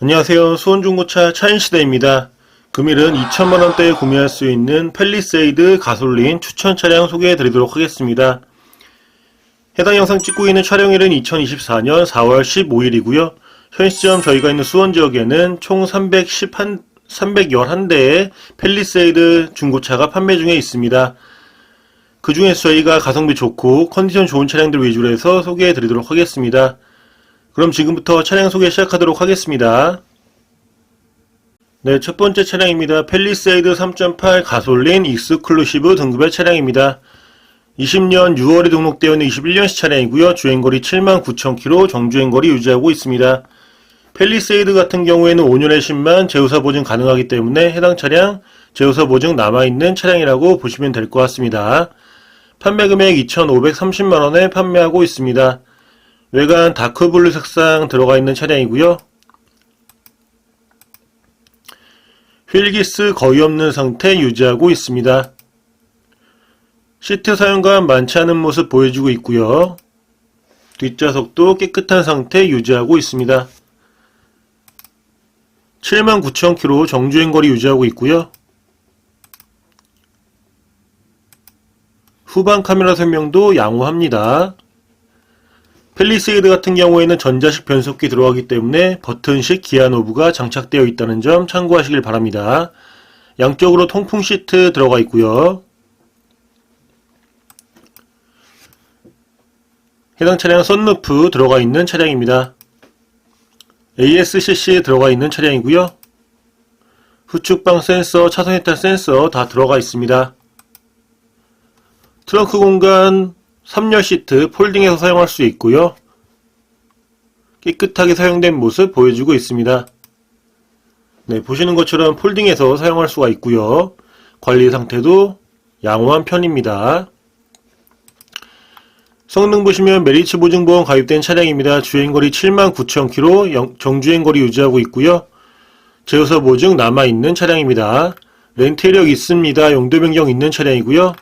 안녕하세요. 수원중고차 차인시대입니다. 금일은 2천만원대에 구매할 수 있는 펠리세이드 가솔린 추천 차량 소개해 드리도록 하겠습니다. 해당 영상 찍고 있는 촬영일은 2024년 4월 15일이고요. 현 시점 저희가 있는 수원 지역에는 총 311, 311대의 펠리세이드 중고차가 판매 중에 있습니다. 그 중에서 저희가 가성비 좋고 컨디션 좋은 차량들 위주로 해서 소개해 드리도록 하겠습니다. 그럼 지금부터 차량 소개 시작하도록 하겠습니다. 네, 첫 번째 차량입니다. 펠리세이드 3.8 가솔린 익스클루시브 등급의 차량입니다. 20년 6월에 등록되어 있는 21년식 차량이고요. 주행거리 79,000km, 정주행거리 유지하고 있습니다. 펠리세이드 같은 경우에는 5년의 10만 제휴사 보증 가능하기 때문에 해당 차량 제휴사 보증 남아있는 차량이라고 보시면 될 것 같습니다. 판매 금액 2,530만원에 판매하고 있습니다. 외관 다크블루 색상 들어가 있는 차량이고요. 휠기스 거의 없는 상태 유지하고 있습니다. 시트 사용감 많지 않은 모습 보여주고 있고요. 뒷좌석도 깨끗한 상태 유지하고 있습니다. 79,000km 정주행 거리 유지하고 있고요. 후방 카메라 설명도 양호합니다. 펠리세이드 같은 경우에는 전자식 변속기 들어가기 때문에 버튼식 기아 노브가 장착되어 있다는 점 참고하시길 바랍니다. 양쪽으로 통풍 시트 들어가 있고요. 해당 차량 썬루프 들어가 있는 차량입니다. ASCC 들어가 있는 차량이고요. 후측방 센서, 차선 해탈 센서 다 들어가 있습니다. 트렁크 공간 3열 시트 폴딩해서 사용할 수 있고요. 깨끗하게 사용된 모습 보여주고 있습니다. 네, 보시는 것처럼 폴딩해서 사용할 수가 있고요. 관리 상태도 양호한 편입니다. 성능 보시면 메리츠 보증보험 가입된 차량입니다. 주행거리 79,000km, 정주행거리 유지하고 있고요. 제휴서 보증 남아있는 차량입니다. 렌트 이력 있습니다. 용도 변경 있는 차량이고요.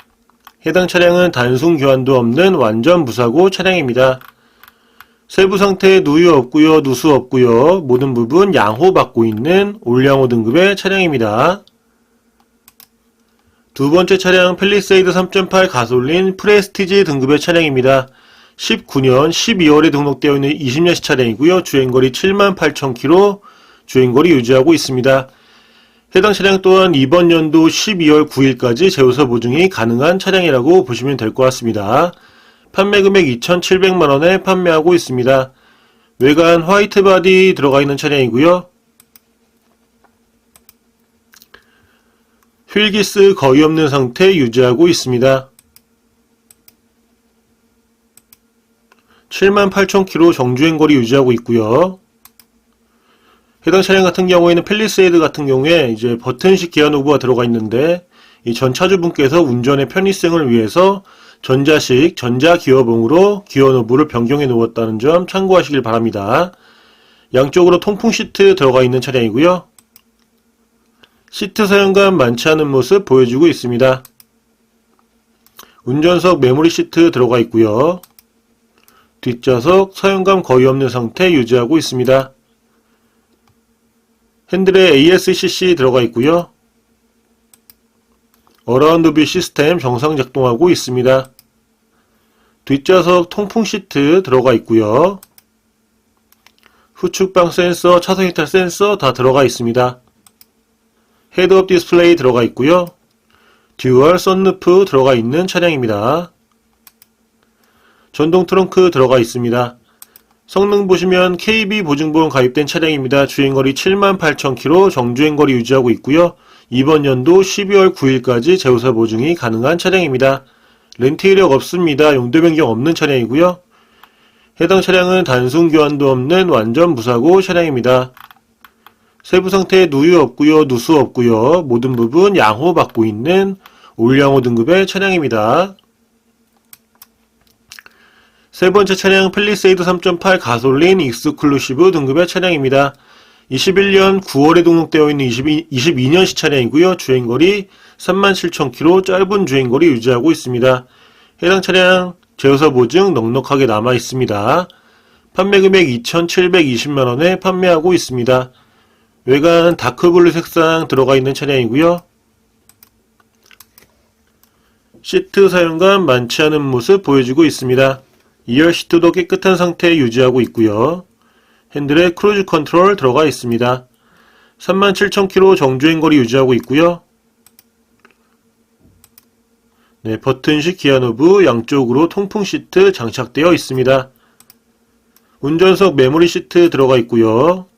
해당 차량은 단순 교환도 없는 완전 무사고 차량입니다. 세부 상태에 누유 없고요, 누수 없고요. 모든 부분 양호 받고 있는 올양호 등급의 차량입니다. 두 번째 차량 펠리세이드 3.8 가솔린 프레스티지 등급의 차량입니다. 19년 12월에 등록되어 있는 20년식 차량이고요. 주행거리 78,000km 주행거리 유지하고 있습니다. 해당 차량 또한 이번 연도 12월 9일까지 제휴서 보증이 가능한 차량이라고 보시면 될 것 같습니다. 판매 금액 2,700만원에 판매하고 있습니다. 외관 화이트 바디 들어가 있는 차량이고요. 휠기스 거의 없는 상태 유지하고 있습니다. 78,000km 정주행거리 유지하고 있고요. 해당 차량 같은 경우에는 펠리세이드 같은 경우에 이제 버튼식 기아 노브가 들어가 있는데 이 전 차주분께서 운전의 편의성을 위해서 전자식 전자 기어봉으로 기어 노브를 변경해 놓았다는 점 참고하시길 바랍니다. 양쪽으로 통풍 시트 들어가 있는 차량이고요. 시트 사용감 많지 않은 모습 보여주고 있습니다. 운전석 메모리 시트 들어가 있고요. 뒷좌석 사용감 거의 없는 상태 유지하고 있습니다. 핸들에 ASCC 들어가 있고요. 어라운드 뷰 시스템 정상 작동하고 있습니다. 뒷좌석 통풍 시트 들어가 있고요. 후측방 센서, 차선 이탈 센서 다 들어가 있습니다. 헤드업 디스플레이 들어가 있고요. 듀얼 썬루프 들어가 있는 차량입니다. 전동 트렁크 들어가 있습니다. 성능 보시면 KB 보증보험 가입된 차량입니다. 주행거리 78,000km 정주행거리 유지하고 있고요. 이번 연도 12월 9일까지 제휴사 보증이 가능한 차량입니다. 렌트 이력 없습니다. 용도 변경 없는 차량이고요. 해당 차량은 단순 교환도 없는 완전 무사고 차량입니다. 세부 상태에 누유 없고요. 누수 없고요. 모든 부분 양호 받고 있는 올양호 등급의 차량입니다. 세 번째 차량 펠리세이드 3.8 가솔린 익스클루시브 등급의 차량입니다. 21년 9월에 등록되어 있는 22, 22년식 차량이고요. 주행거리 37,000km 짧은 주행거리 유지하고 있습니다. 해당 차량 제어사 보증 넉넉하게 남아 있습니다. 판매 금액 2,720만원에 판매하고 있습니다. 외관 다크블루 색상 들어가 있는 차량이고요. 시트 사용감 많지 않은 모습 보여주고 있습니다. 2열 시트도 깨끗한 상태 유지하고 있고요. 핸들에 크루즈 컨트롤 들어가 있습니다. 37,000km 정주행 거리 유지하고 있고요. 네, 버튼식 기아 노브 양쪽으로 통풍 시트 장착되어 있습니다. 운전석 메모리 시트 들어가 있고요.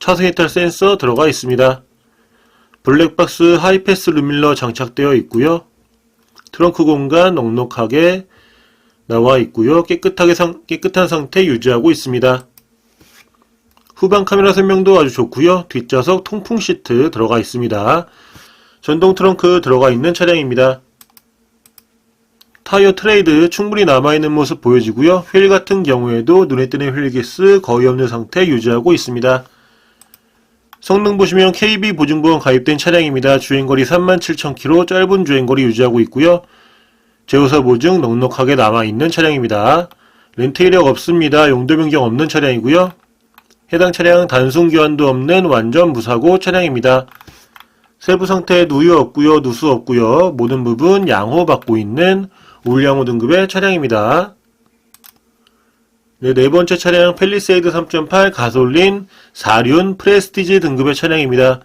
차선 이탈 센서 들어가 있습니다. 블랙박스 하이패스 루밀러 장착되어 있고요. 트렁크 공간 넉넉하게 나와 있고요. 깨끗하게 상, 깨끗한 상태 유지하고 있습니다. 후방 카메라 설명도 아주 좋고요. 뒷좌석 통풍 시트 들어가 있습니다. 전동 트렁크 들어가 있는 차량입니다. 타이어 트레이드 충분히 남아있는 모습 보여지고요. 휠 같은 경우에도 눈에 띄는 휠 기스 거의 없는 상태 유지하고 있습니다. 성능 보시면 KB 보증보험 가입된 차량입니다. 주행거리 37,000km 짧은 주행거리 유지하고 있고요. 제조사 보증 넉넉하게 남아있는 차량입니다. 렌트 이력 없습니다. 용도 변경 없는 차량이고요. 해당 차량 단순 교환도 없는 완전 무사고 차량입니다. 세부 상태 누유 없고요. 누수 없고요. 모든 부분 양호 받고 있는 올양호 등급의 차량입니다. 네, 네 번째 차량 펠리세이드 3.8 가솔린 4륜 프레스티지 등급의 차량입니다.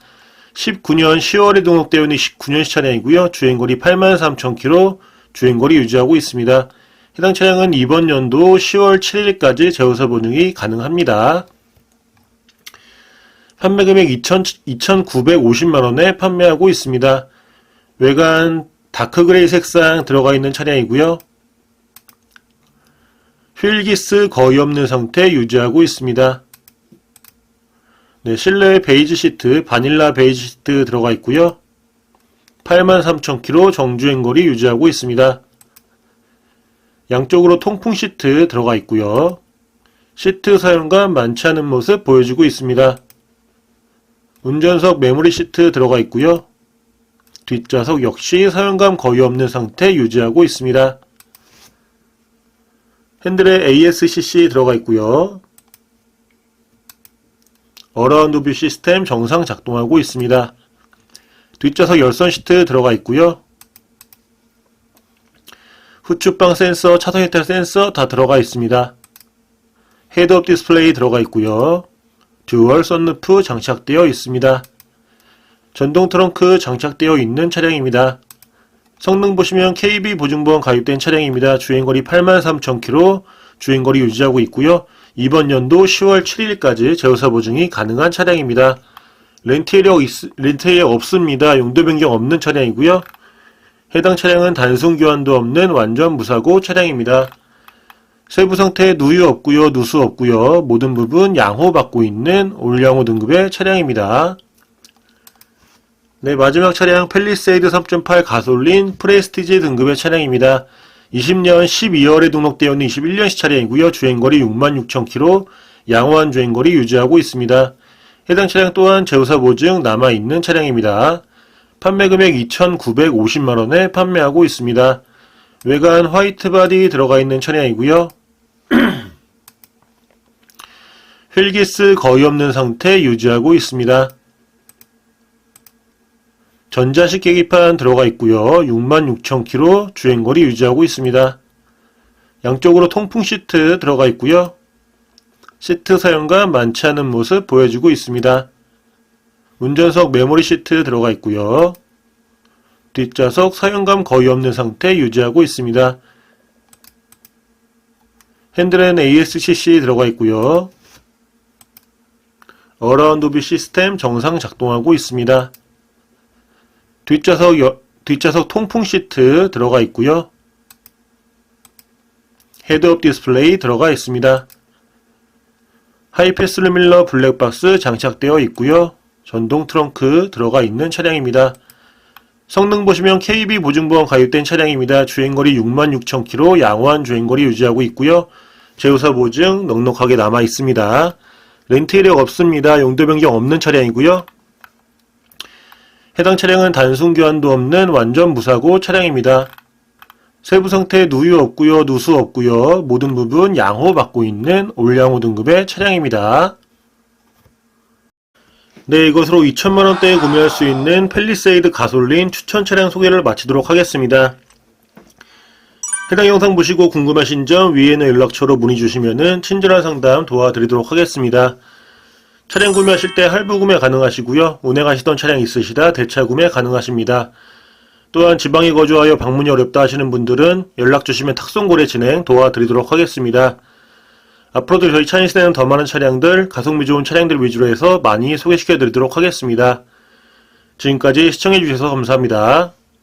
19년 10월에 등록되어 있는 19년식 차량이고요. 주행거리 83,000km 주행거리 유지하고 있습니다. 해당 차량은 이번 연도 10월 7일까지 제어사 보증이 가능합니다. 판매 금액 2,950만원에 판매하고 있습니다. 외관 다크그레이 색상 들어가 있는 차량이고요. 휠기스 거의 없는 상태 유지하고 있습니다. 네, 실내 베이지 시트, 바닐라 베이지 시트 들어가 있고요. 83,000km 정주행 거리 유지하고 있습니다. 양쪽으로 통풍 시트 들어가 있고요. 시트 사용감 많지 않은 모습 보여주고 있습니다. 운전석 메모리 시트 들어가 있고요. 뒷좌석 역시 사용감 거의 없는 상태 유지하고 있습니다. 핸들에 ASCC 들어가 있고요. 어라운드 뷰 시스템 정상 작동하고 있습니다. 뒷좌석 열선 시트 들어가 있고요. 후추방 센서, 차선 이탈 센서 다 들어가 있습니다. 헤드업 디스플레이 들어가 있고요. 듀얼 썬루프 장착되어 있습니다. 전동 트렁크 장착되어 있는 차량입니다. 성능 보시면 KB 보증보험 가입된 차량입니다. 주행거리 83,000km 주행거리 유지하고 있고요. 이번 연도 10월 7일까지 제어사 보증이 가능한 차량입니다. 렌트 이력, 렌트 이력 없습니다. 용도 변경 없는 차량이고요. 해당 차량은 단순 교환도 없는 완전 무사고 차량입니다. 세부 상태 누유 없고요. 누수 없고요. 모든 부분 양호 받고 있는 올양호 등급의 차량입니다. 네, 마지막 차량 펠리세이드 3.8 가솔린 프레스티지 등급의 차량입니다. 20년 12월에 등록되어 있는 21년식 차량이고요. 주행거리 66,000km, 양호한 주행거리 유지하고 있습니다. 해당 차량 또한 제조사 보증 남아있는 차량입니다. 판매 금액 2,950만원에 판매하고 있습니다. 외관 화이트 바디 들어가 있는 차량이고요. 휠기스 거의 없는 상태 유지하고 있습니다. 전자식 계기판 들어가 있고요. 66,000km 주행거리 유지하고 있습니다. 양쪽으로 통풍 시트 들어가 있고요. 시트 사용감 많지 않은 모습 보여주고 있습니다. 운전석 메모리 시트 들어가 있고요. 뒷좌석 사용감 거의 없는 상태 유지하고 있습니다. 핸들엔 ASCC 들어가 있고요. 어라운드 뷰 시스템 정상 작동하고 있습니다. 뒷좌석, 여, 뒷좌석 통풍 시트 들어가 있고요. 헤드업 디스플레이 들어가 있습니다. 하이패스 루밀러 블랙박스 장착되어 있고요. 전동 트렁크 들어가 있는 차량입니다. 성능 보시면 KB 보증보험 가입된 차량입니다. 주행거리 66,000km 양호한 주행거리 유지하고 있고요. 제휴사 보증 넉넉하게 남아 있습니다. 렌트 이력 없습니다. 용도 변경 없는 차량이고요. 해당 차량은 단순 교환도 없는 완전 무사고 차량입니다. 세부 상태 누유 없고요, 누수 없고요. 모든 부분 양호 받고 있는 올양호 등급의 차량입니다. 네, 이것으로 2천만 원대에 구매할 수 있는 펠리세이드 가솔린 추천 차량 소개를 마치도록 하겠습니다. 해당 영상 보시고 궁금하신 점 위에 있는 연락처로 문의 주시면은 친절한 상담 도와드리도록 하겠습니다. 차량 구매하실 때 할부 구매 가능하시고요. 운행하시던 차량 있으시다 대차 구매 가능하십니다. 또한 지방에 거주하여 방문이 어렵다 하시는 분들은 연락 주시면 탁송 거래 진행 도와드리도록 하겠습니다. 앞으로도 저희 차인시대는 더 많은 차량들, 가성비 좋은 차량들 위주로 해서 많이 소개시켜 드리도록 하겠습니다. 지금까지 시청해 주셔서 감사합니다.